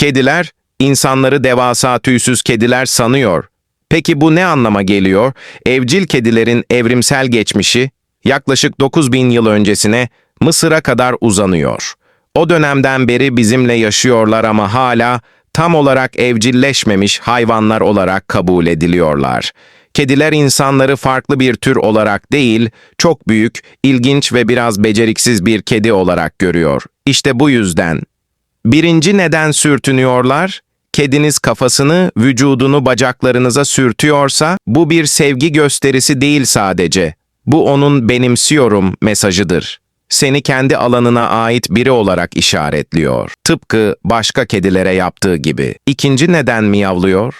Kediler, insanları devasa tüysüz kediler sanıyor. Peki bu ne anlama geliyor? Evcil kedilerin evrimsel geçmişi yaklaşık 9000 yıl öncesine Mısır'a kadar uzanıyor. O dönemden beri bizimle yaşıyorlar ama hala tam olarak evcilleşmemiş hayvanlar olarak kabul ediliyorlar. Kediler insanları farklı bir tür olarak değil, çok büyük, ilginç ve biraz beceriksiz bir kedi olarak görüyor. İşte bu yüzden. Birinci neden sürtünüyorlar? Kediniz kafasını, vücudunu bacaklarınıza sürtüyorsa bu bir sevgi gösterisi değil sadece. Bu onun benimsiyorum mesajıdır. Seni kendi alanına ait biri olarak işaretliyor. Tıpkı başka kedilere yaptığı gibi. İkinci neden miyavlıyor?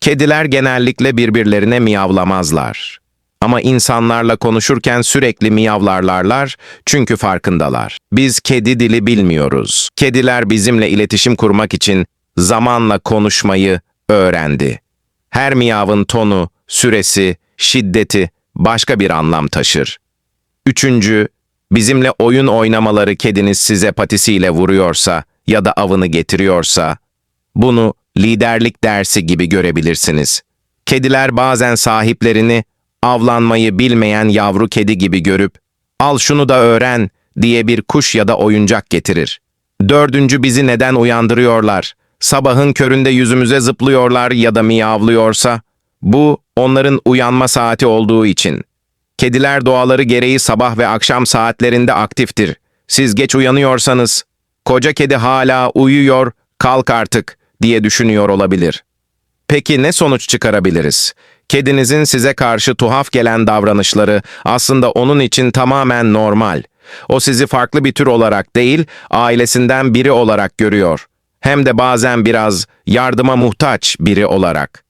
Kediler genellikle birbirlerine miyavlamazlar. Ama insanlarla konuşurken sürekli miyavlarlarlar çünkü farkındalar. Biz kedi dili bilmiyoruz. Kediler bizimle iletişim kurmak için zamanla konuşmayı öğrendi. Her miyavın tonu, süresi, şiddeti başka bir anlam taşır. Üçüncü, bizimle oyun oynamaları kediniz size patisiyle vuruyorsa ya da avını getiriyorsa, bunu liderlik dersi gibi görebilirsiniz. Kediler bazen sahiplerini avlanmayı bilmeyen yavru kedi gibi görüp, al şunu da öğren diye bir kuş ya da oyuncak getirir. Dördüncü bizi neden uyandırıyorlar? Sabahın köründe yüzümüze zıplıyorlar ya da miyavlıyorsa, bu onların uyanma saati olduğu için. Kediler doğaları gereği sabah ve akşam saatlerinde aktiftir. Siz geç uyanıyorsanız, koca kedi hala uyuyor, kalk artık diye düşünüyor olabilir. Peki ne sonuç çıkarabiliriz? Kedinizin size karşı tuhaf gelen davranışları aslında onun için tamamen normal. O sizi farklı bir tür olarak değil, ailesinden biri olarak görüyor. Hem de bazen biraz yardıma muhtaç biri olarak.